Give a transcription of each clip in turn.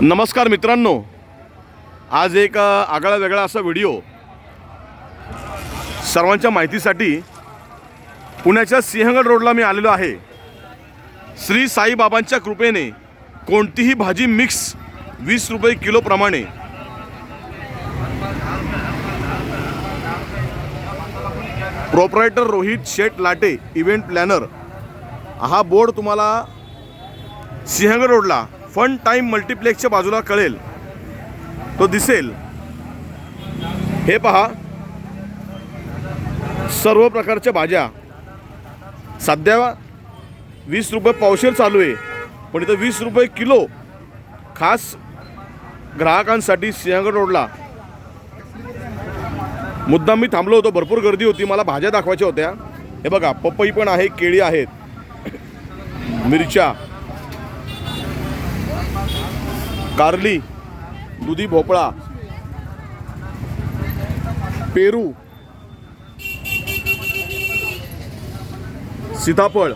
नमस्कार मित्रांनो. आज एक आगळा वेगळा असा व्हिडिओ सर्वांच्या माहितीसाठी पुण्याच्या सिंहगड रोडला मी आलेलो आहे. श्री साईबाबांच्या कृपेने कोणतीही भाजी मिक्स वीस रुपये किलोप्रमाणे proprietor Rohit Shet Late event planner हा बोर्ड तुम्हाला सिंहगड रोडला फन टाईम मल्टिप्लेक्सच्या बाजूला कळेल. तो दिसेल. हे पहा. सर्व प्रकारच्या भाज्या. सध्या वीस रुपये पावशेर चालू आहे. पण इथं वीस रुपये किलो खास ग्राहकांसाठी सिंहगड रोडला. मुद्दाम मी थांबलो होतो. भरपूर गर्दी होती. मला भाज्या दाखवायच्या होत्या. हे बघा पपई पण आहे केळी आहेत. मिरच्या. कारली दुधी भोपळा पेरू सीताफळ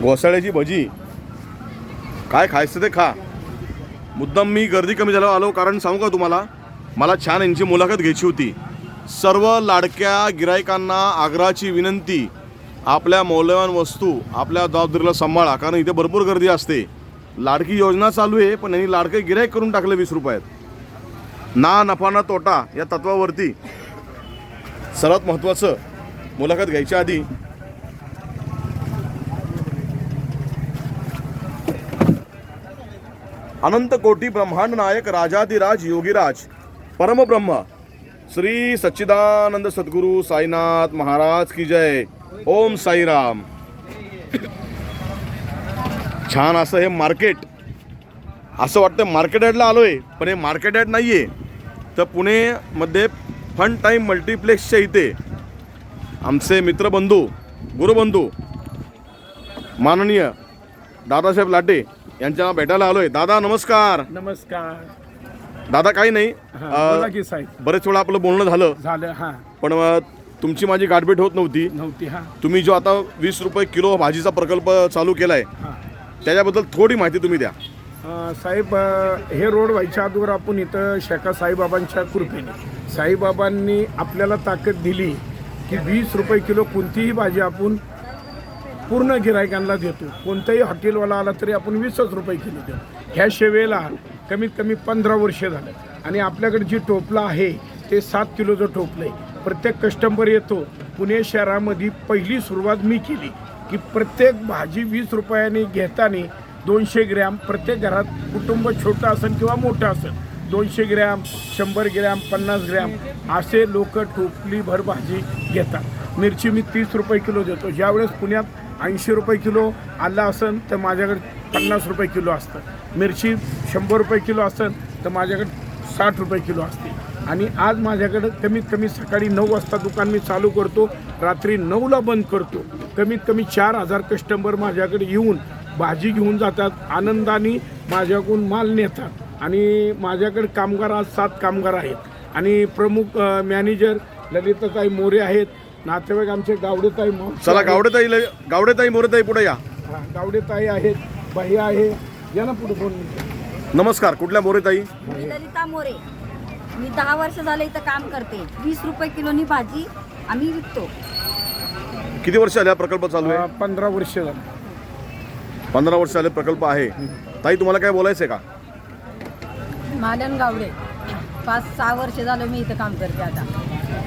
घोसाळ्याची भजी. काय खायचं ते खा. मुद्दाम मी गर्दी कमी झाल्यावर आलो कारण सांगू का तुम्हाला? मला छान यांची मुलाखत घ्यायची होती. सर्व लाडक्या गिरायकांना आग्रहाची विनंती आपल्या मौल्यवान वस्तू आपल्या जबाबदारीला सांभाळा कारण इथे भरपूर गर्दी असते. लाडकी योजना चालू आहे पण यांनी लाडके गिरायक करून टाकले वीस रुपयात. ना नफा ना तोटा या तत्वावरती सर्वात महत्त्वाचं मुलाखत घ्यायच्या आधी अनंत कोटी ब्रह्मांड नायक राजाधिराज योगीराज परमब्रह्म श्री सच्चिदानंद सद्गुरू साईनाथ महाराज की जय. ओम साईराम. छान असं हे मार्केट. असं वाटतं मार्केट यार्डला आलोय पण हे मार्केट यार्ड नाही आहे तर पुणेमध्ये फन टाईम मल्टिप्लेक्सच्या इथे आमचे मित्रबंधू गुरुबंधू माननीय दादासाहेब लाटे यांच्या भेटायला आलोय. दादा नमस्कार. नमस्कार. दादा काही नाही. हा, अ, बोला की साहेब. बरेच वेळा आपलं बोलणं झालं. झालं हा. पण अ, तुमची माझी गाठभेट होत नव्हती. नव्हती हा. तुम्ही जो आता वीस रुपये किलो भाजीचा प्रकल्प चालू केलाय हा. त्याच्याबद्दल थोडी माहिती तुम्ही द्या. अ, साहेब अ, हे रोड व्हायच्या अगोदर आपण इथं शेका साईबाबांच्या कृपेने साईबाबांनी आपल्याला ताकद दिली की वीस रुपये किलो कोणतीही भाजी आपण पूर्ण गिरायकांना देतो. कोणताही हॉटेलवाला आला तरी आपण वीसच रुपये किलो देतो. ह्या सेवेला कमीत कमी पंधरा वर्ष झालं. आणि आपल्याकडे जी टोपला आहे ते सात किलोचं टोपलं आहे. प्रत्येक कस्टमर येतो. पुणे शहरामध्ये पहिली सुरुवात मी केली की प्रत्येक भाजी वीस रुपयाने घेताना दोनशे ग्रॅम प्रत्येक घरात कुटुंब छोटं असेल किंवा मोठं असेल दोनशे ग्रॅम शंभर ग्रॅम पन्नास ग्रॅम असे लोक टोपलीभर भाजी घेतात. मिरची मी तीस रुपये किलो देतो. ज्यावेळेस पुण्यात ऐंशी रुपये किलो आला असेल तर माझ्याकडे पन्नास रुपये किलो असतं. मिरची शंभर रुपये किलो असेल तर माझ्याकडे साठ रुपये किलो असते. आणि आज माझ्याकडं कमीत कमी सकाळी नऊ वाजता दुकान मी चालू करतो रात्री नऊला बंद करतो. कमीत कमी चार हजार कस्टमर माझ्याकडे येऊन भाजी घेऊन जातात आनंदाने माझ्याकडून माल नेतात. आणि माझ्याकडे कामगार आज सात कामगार आहेत. आणि प्रमुख मॅनेजर ललिताताई मोरे आहेत नातेवाईक आमचे गावडेताई चला. गावडेताई गावडेताई मोरेताई पुढे या. हा, गावडेताई आहेत. भैया आहे. या ना पुढे मिनिटं. नमस्कार कुठल्या मोरेताई मी ललिता मोरे. मी दहा वर्ष झाले इथं काम करते. वीस रुपये किलोनी भाजी आम्ही विकतो. किती वर्ष हा प्रकल्प चालू आहे? पंधरा वर्ष झालं. पंधरा वर्ष आले प्रकल्प आहे. ताई तुम्हाला काय बोलायचं आहे का? मालन गावडे. पाच सहा वर्ष झालं मी इथं काम करते आता.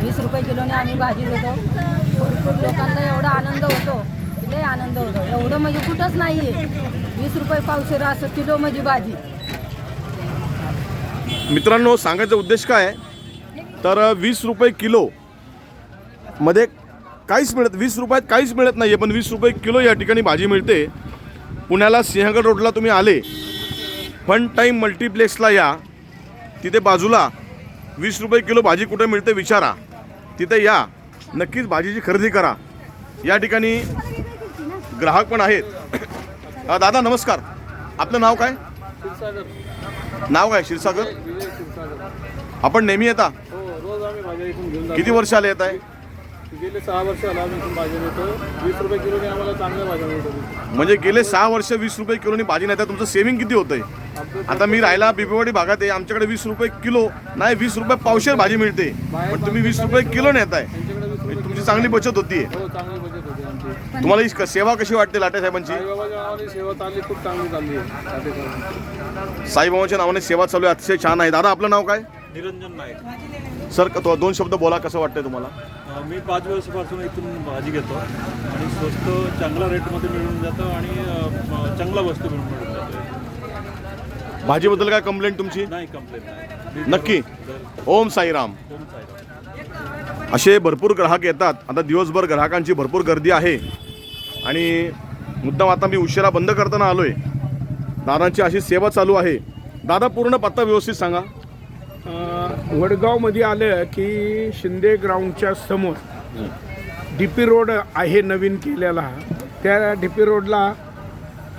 वीस रुपये किलोने आम्ही भाजी देतो. भरपूर लोकांना एवढा आनंद होतो. लय आनंद होतो. एवढं म्हणजे कुठंच नाही आहे वीस रुपये पावशेर असं किलो म्हणजे भाजी. मित्रांनो सांगायचा उद्देश काय आहे? तर वीस रुपये किलो मध्ये काहीच मिळत वीस रुपयात काहीच मिळत नाही आहे पण वीस रुपये किलो या ठिकाणी भाजी मिळते. पुण्याला सिंहगड रोडला तुम्ही आले फन टाईम मल्टिप्लेक्सला या. तिथे बाजूला वीस रुपये किलो भाजी कुठे मिळते विचारा. तिथे या. नक्कीच भाजीची खरेदी करा. या ठिकाणी ग्राहक पण आहेत. दादा नमस्कार. आपलं नाव काय? नाव काय? क्षीरसागर? आपण नेहमी येता? किती वर्ष आले येत आहे? गेले सहा वर्ष भाजी वीस रुपये किलोने आम्हाला चांगल्या भाज्या म्हणजे गेले सहा वर्ष वीस रुपये किलोनी भाजी नाही तुमचं सेव्हिंग किती होतंय? आता मी राहिला बिबेवाडी भागात आहे. आमच्याकडे वीस रुपये किलो नाही वीस रुपये पावशेर भाजी मिळते. पण तुम्ही वीस रुपये किलो नेताय. म्हणजे तुमची चांगली बचत होतीये. होते तुम्हाला ही सेवा कशी वाटते लाटे साहेबांची? साईबाबाच्या नावाने सेवा चालली खूप चांगली चालली आहे साठेकरांची. साईबाबाच्या नावाने सेवा चालू आहे अतिशय छान आहे. दादा आपलं नाव काय? निरंजन नाईक. सर तो दोन शब्द बोला कसं वाटतंय तुम्हाला? अ, मी पाच वर्षापासून इथून भाजी घेतो आणि स्वस्त चांगल्या रेटमध्ये मिळून जातं आणि अ, म, चांगला वस्तू मिळून मिळून जातो. भाजीबद्दल काय कंप्लेंट तुमची? नाही कंप्लेंट नाही. नक्की. ओम साईराम. साईड असे भरपूर ग्राहक येतात. आता दिवसभर ग्राहकांची भरपूर गर्दी आहे. आणि मुद्दाम आता मी उशिरा बंद करताना आलो आहे दादांची अशी सेवा चालू आहे. दादा पूर्ण पत्ता व्यवस्थित सांगा. वडगावमध्ये आलं की शिंदे ग्राउंडच्या समोर डी पी रोड आहे नवीन केलेला. त्या डी पी रोडला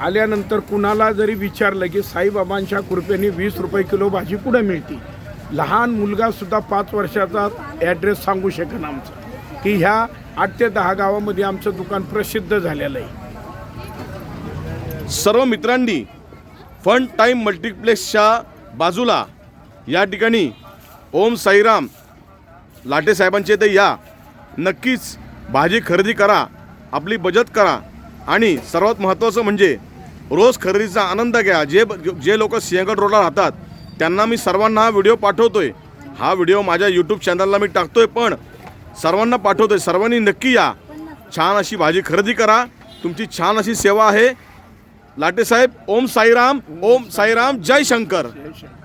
आल्यानंतर कुणाला जरी विचारलं की साईबाबांच्या कृपेने वीस रुपये किलो भाजी कुठं मिळते लहान मुलगासुद्धा पाच वर्षाचा ॲड्रेस सांगू शकेन आमचा. की ह्या आठ ते दहा गावामध्ये आमचं दुकान प्रसिद्ध झालेलं आहे. सर्व मित्रांनी फन टाईम मल्टिप्लेक्सच्या बाजूला या ठिकाणी ओम साईराम लाटे साहेबांचे इथे या. नक्कीच भाजी खरेदी करा आपली बचत करा आणि सर्वात महत्त्वाचं म्हणजे रोज खरेदीचा आनंद घ्या. जे जे लोक सिंहगड रोडला राहतात त्यांना मी सर्वांना हा व्हिडिओ पाठवतोय. हा व्हिडिओ माझ्या यूट्यूब चॅनलला मी टाकतोय पण सर्वांना पाठवतोय. सर्वांनी नक्की या. छान अशी भाजी खरेदी करा. तुमची छान अशी सेवा आहे. लाटे साहेब ओम साईराम ओम साईराम जय शंकर जय शंकर.